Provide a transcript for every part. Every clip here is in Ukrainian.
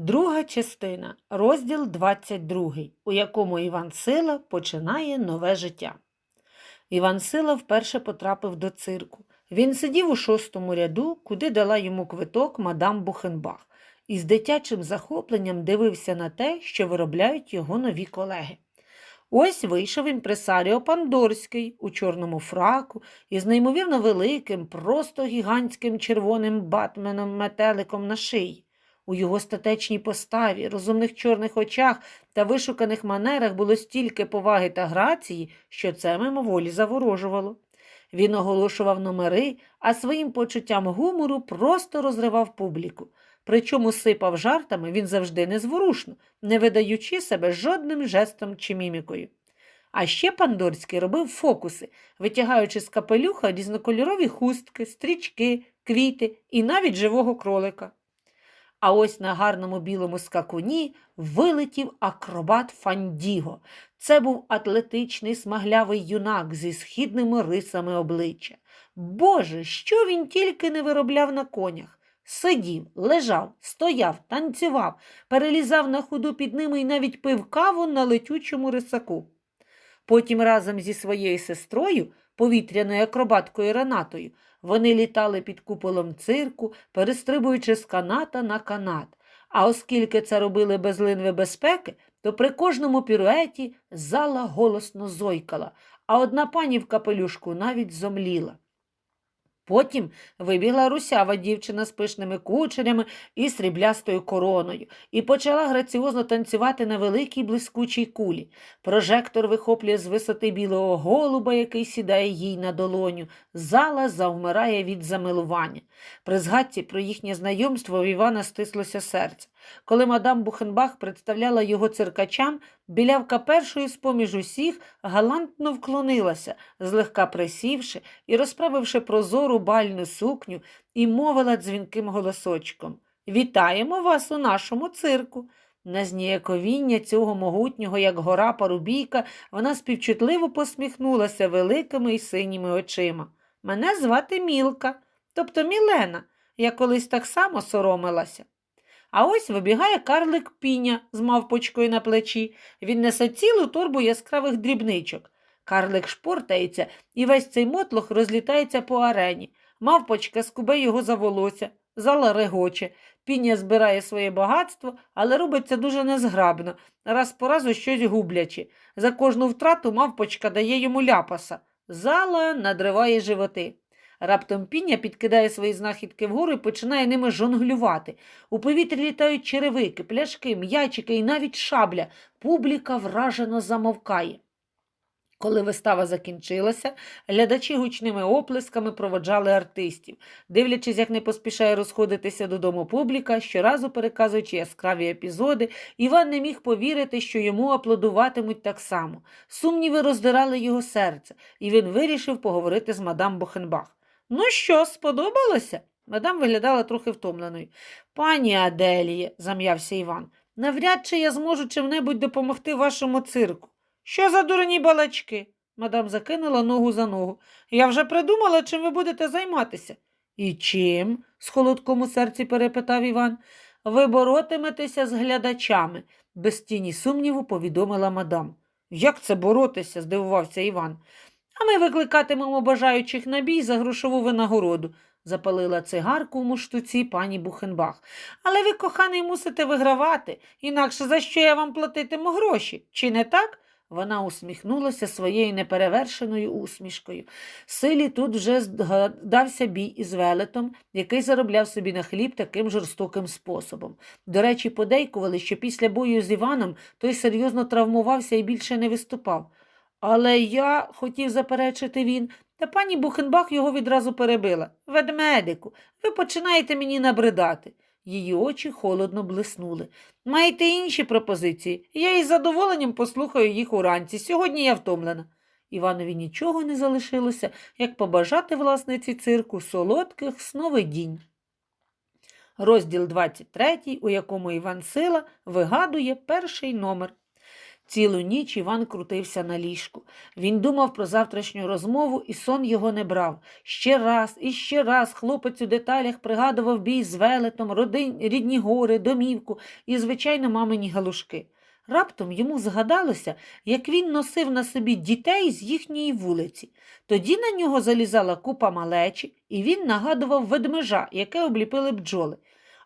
Друга частина, розділ 22, у якому Іван Сила починає нове життя. Іван Сила вперше потрапив до цирку. Він сидів у шостому ряду, куди дала йому квиток мадам Бухенбах, і з дитячим захопленням дивився на те, що виробляють його нові колеги. Ось вийшов імпресаріо Пандорський у чорному фраку із неймовірно великим, просто гігантським червоним батменом метеликом на шиї. У його статечній поставі, розумних чорних очах та вишуканих манерах було стільки поваги та грації, що це мимоволі заворожувало. Він оголошував номери, а своїм почуттям гумору просто розривав публіку. Причому сипав жартами він завжди незворушно, не видаючи себе жодним жестом чи мімікою. А ще Пандорський робив фокуси, витягаючи з капелюха різнокольорові хустки, стрічки, квіти і навіть живого кролика. А ось на гарному білому скакуні вилетів акробат Фандіго. Це був атлетичний смаглявий юнак зі східними рисами обличчя. Боже, що він тільки не виробляв на конях. Сидів, лежав, стояв, танцював, перелізав на ходу під ними і навіть пив каву на летючому рисаку. Потім разом зі своєю сестрою, повітряною акробаткою Ренатою, вони літали під куполом цирку, перестрибуючи з каната на канат. А оскільки це робили без линви безпеки, то при кожному піруеті зала голосно зойкала, а одна пані в капелюшку навіть зомліла. Потім вибігла русява дівчина з пишними кучерями і сріблястою короною і почала граціозно танцювати на великій блискучій кулі. Прожектор вихоплює з висоти білого голуба, який сідає їй на долоню. Зала завмирає від замилування. При згадці про їхнє знайомство у Івана стислося серце. Коли мадам Бухенбах представляла його циркачам, білявка першою з поміж усіх галантно вклонилася, злегка присівши і розправивши прозору бальну сукню, і мовила дзвінким голосочком Вітаємо вас у нашому цирку. На зніяковіння цього могутнього, як гора парубійка, вона співчутливо посміхнулася великими й синіми очима. Мене звати Мілка, тобто Мілена. Я колись так само соромилася. А ось вибігає карлик піня з мавпочкою на плечі. Він несе цілу торбу яскравих дрібничок. Карлик шпортається, і весь цей мотлох розлітається по арені. Мавпочка скубе його за волосся, зала регоче. Піня збирає своє багатство, але робить це дуже незграбно, раз по разу щось гублячи. За кожну втрату мавпочка дає йому ляпаса. Зала надриває животи. Раптом піня підкидає свої знахідки вгору і починає ними жонглювати. У повітрі літають черевики, пляшки, м'ячики і навіть шабля. Публіка вражено замовкає. Коли вистава закінчилася, глядачі гучними оплесками проводжали артистів, дивлячись, як не поспішає розходитися додому публіка, щоразу переказуючи яскраві епізоди, Іван не міг повірити, що йому аплодуватимуть так само. Сумніви роздирали його серце, і він вирішив поговорити з мадам Бухенбах. Ну що, сподобалося? Мадам виглядала трохи втомленою. Пані Аделіє, зам'явся Іван, навряд чи я зможу чим-небудь допомогти вашому цирку. Що за дурні балачки? Мадам закинула ногу за ногу. Я вже придумала, чим ви будете займатися. І чим? з холодком у серці перепитав Іван. Ви боротиметеся з глядачами, без тіні сумніву повідомила мадам. Як це боротися? здивувався Іван. А ми викликатимемо бажаючих на бій за грошову винагороду, запалила цигарку в муштуці пані Бухенбах. Але ви, коханий, мусите вигравати, інакше за що я вам платитиму гроші, чи не так? Вона усміхнулася своєю неперевершеною усмішкою. Силі тут вже згадався бій із велетом, який заробляв собі на хліб таким жорстоким способом. До речі, подейкували, що після бою з Іваном той серйозно травмувався і більше не виступав. Але я, хотів заперечити він, та пані Бухенбах його відразу перебила. Ведмедику, ви починаєте мені набридати. Її очі холодно блиснули. Маєте інші пропозиції? Я із задоволенням послухаю їх уранці. Сьогодні я втомлена. Іванові нічого не залишилося, як побажати власниці цирку солодких сновидінь. Розділ 23, у якому Іван Сила вигадує перший номер. Цілу ніч Іван крутився на ліжку. Він думав про завтрашню розмову, і сон його не брав. Ще раз і ще раз хлопець у деталях пригадував бій з велетом, родин, рідні гори, домівку і, звичайно, мамині галушки. Раптом йому згадалося, як він носив на собі дітей з їхньої вулиці. Тоді на нього залізала купа малечі, і він нагадував ведмежа, яке обліпили бджоли.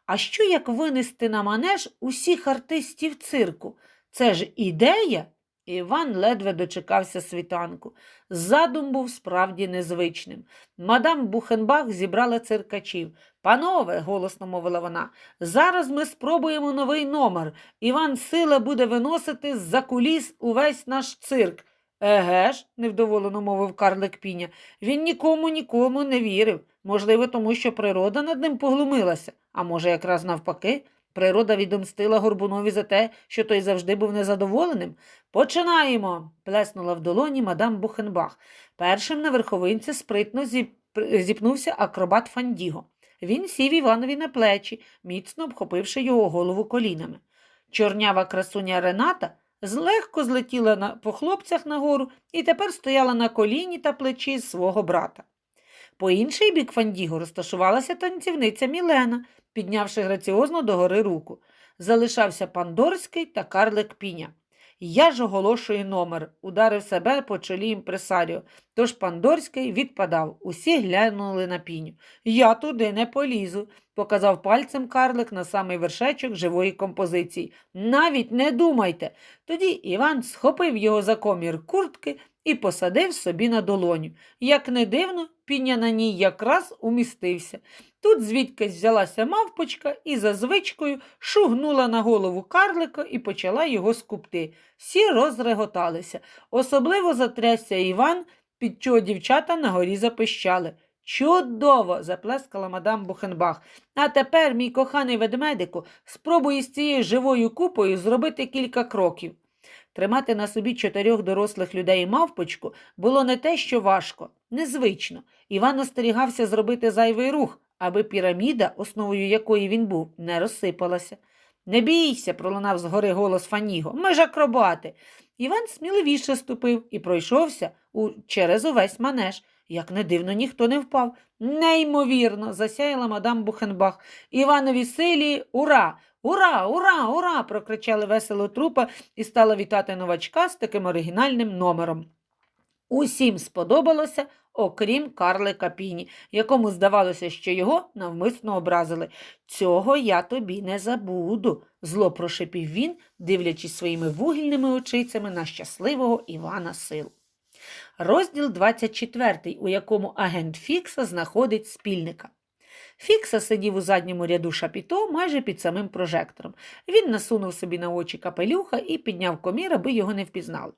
А що як винести на манеж усіх артистів цирку? Це ж ідея? Іван ледве дочекався світанку. Задум був справді незвичним. Мадам Бухенбах зібрала циркачів. Панове, голосно мовила вона, зараз ми спробуємо новий номер. Іван Сила буде виносити з-за куліс увесь наш цирк. Еге ж, невдоволено мовив Карлик Піня. Він нікому нікому не вірив. Можливо, тому що природа над ним поглумилася, а може, якраз навпаки. Природа відомстила Горбунові за те, що той завжди був незадоволеним. Починаємо. плеснула в долоні мадам Бухенбах. Першим на верховинці спритно зіп- зіпнувся акробат Фандіго. Він сів Іванові на плечі, міцно обхопивши його голову колінами. Чорнява красуня Рената злегко злетіла на, по хлопцях нагору і тепер стояла на коліні та плечі свого брата. По інший бік Фандіго розташувалася танцівниця Мілена, піднявши граціозно догори руку. Залишався Пандорський та Карлик Піня. Я ж оголошую номер, ударив себе по чолі імпресаріо. Тож Пандорський відпадав. Усі глянули на піню. Я туди не полізу, показав пальцем карлик на самий вершечок живої композиції. Навіть не думайте. Тоді Іван схопив його за комір куртки і посадив собі на долоню. Як не дивно, піня на ній якраз умістився. Тут звідкись взялася мавпочка і за звичкою шугнула на голову карлика і почала його скупти. Всі розреготалися. Особливо затрясся Іван, під чого дівчата на горі запищали. Чудово! заплескала мадам Бухенбах. А тепер, мій коханий ведмедику, спробуй з цією живою купою зробити кілька кроків. Тримати на собі чотирьох дорослих людей мавпочку було не те, що важко, незвично. Іван остерігався зробити зайвий рух, аби піраміда, основою якої він був, не розсипалася. Не бійся, пролунав згори голос Фаніго. Ми ж акробати. Іван сміливіше ступив і пройшовся у... через увесь манеж. Як не дивно, ніхто не впав. Неймовірно, засяяла мадам Бухенбах. Іванові силі, ура! Ура, ура, ура! прокричали весело трупа і стала вітати новачка з таким оригінальним номером. Усім сподобалося, окрім Карлика Піні, якому здавалося, що його навмисно образили. Цього я тобі не забуду, зло прошепів він, дивлячись своїми вугільними очицями на щасливого Івана Сил. Розділ 24, у якому агент Фікса знаходить спільника. Фікса сидів у задньому ряду шапіто майже під самим прожектором. Він насунув собі на очі капелюха і підняв комір, аби його не впізнали.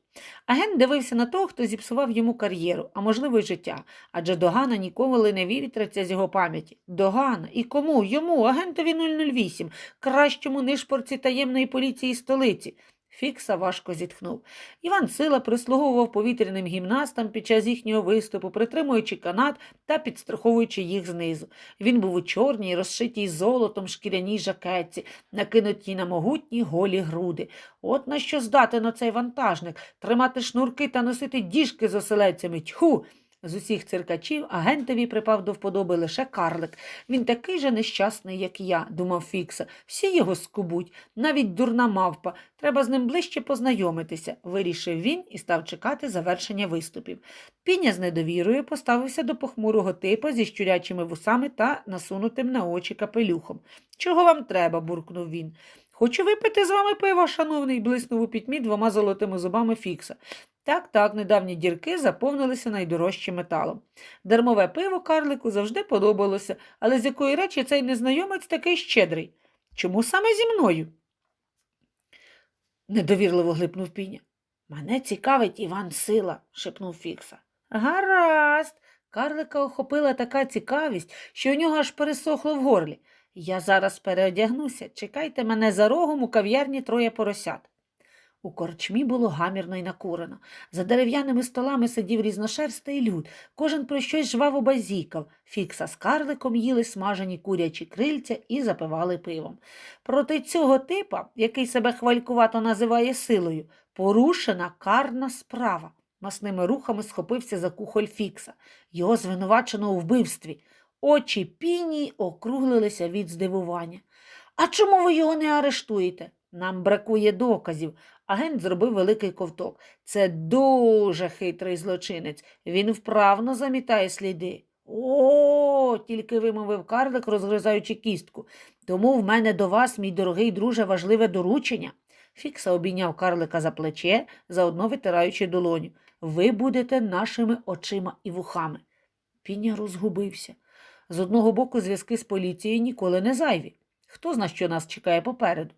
Агент дивився на того, хто зіпсував йому кар'єру, а можливо й життя, адже Догана ніколи не вітриться з його пам'яті. Догана і кому? Йому, агентові 008, кращому нишпорці таємної поліції столиці. Фікса важко зітхнув. Іван Сила прислуговував повітряним гімнастам під час їхнього виступу, притримуючи канат та підстраховуючи їх знизу. Він був у чорній, розшитій золотом шкіряній жакетці, накинутій на могутні голі груди. От на що здатен оцей вантажник тримати шнурки та носити діжки з оселедцями. Тьху! З усіх циркачів агентові припав до вподоби лише карлик. Він такий же нещасний, як я, думав Фікса. Всі його скубуть, навіть дурна мавпа. Треба з ним ближче познайомитися, вирішив він і став чекати завершення виступів. Піня з недовірою поставився до похмурого типа зі щурячими вусами та насунутим на очі капелюхом. Чого вам треба? буркнув він. Хочу випити з вами пиво, шановний, блиснув у пітьмі двома золотими зубами Фікса. Так, так, недавні дірки заповнилися найдорожчим металом. Дармове пиво карлику завжди подобалося, але з якої речі цей незнайомець такий щедрий? Чому саме зі мною? недовірливо глипнув піня. Мене цікавить Іван Сила, шепнув Фікса. Гаразд. Карлика охопила така цікавість, що у нього аж пересохло в горлі. Я зараз переодягнуся. Чекайте мене за рогом у кав'ярні троє поросят. У корчмі було гамірно й накурено. За дерев'яними столами сидів різношерстий люд, кожен про щось жваво базікав. Фікса з карликом їли смажені курячі крильця і запивали пивом. Проти цього типа, який себе хвалькувато називає силою, Порушена карна справа. Масними рухами схопився за кухоль Фікса. Його звинувачено у вбивстві. Очі піні округлилися від здивування. А чому ви його не арештуєте? Нам бракує доказів. Агент зробив великий ковток. Це дуже хитрий злочинець. Він вправно замітає сліди. О, тільки вимовив карлик, розгризаючи кістку. Тому в мене до вас, мій дорогий друже, важливе доручення. Фікса обійняв карлика за плече, заодно витираючи долоню. Ви будете нашими очима і вухами. Піня розгубився. З одного боку, зв'язки з поліцією ніколи не зайві. Хто зна, що нас чекає попереду.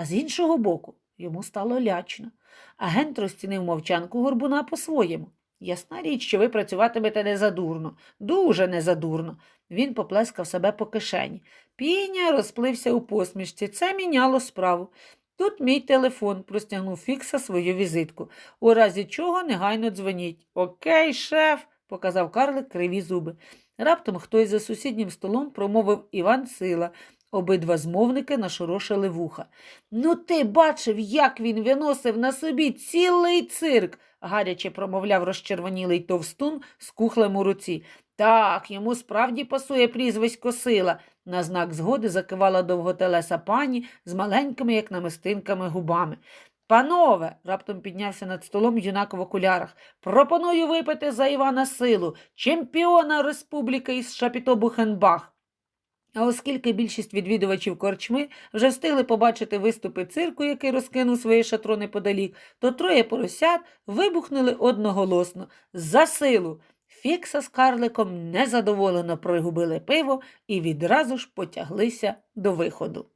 А з іншого боку, йому стало лячно. Агент розцінив мовчанку горбуна по-своєму. Ясна річ, що ви працюватимете незадурно, дуже незадурно. Він поплескав себе по кишені. Піня розплився у посмішці. Це міняло справу. Тут мій телефон, простягнув Фікса свою візитку. У разі чого негайно дзвоніть. Окей, шеф, показав карлик криві зуби. Раптом хтось за сусіднім столом промовив Іван Сила. Обидва змовники нашорошили вуха. Ну, ти бачив, як він виносив на собі цілий цирк, гаряче промовляв розчервонілий товстун з кухлем у руці. Так, йому справді пасує прізвисько сила. На знак згоди закивала довготелеса пані з маленькими, як намистинками, губами. Панове, раптом піднявся над столом юнак в окулярах. Пропоную випити за Івана Силу, чемпіона республіки із Шапіто-Бухенбах. А оскільки більшість відвідувачів корчми вже встигли побачити виступи цирку, який розкинув свої шатро неподалік, то троє поросят вибухнули одноголосно за силу. Фікса з карликом незадоволено пригубили пиво і відразу ж потяглися до виходу.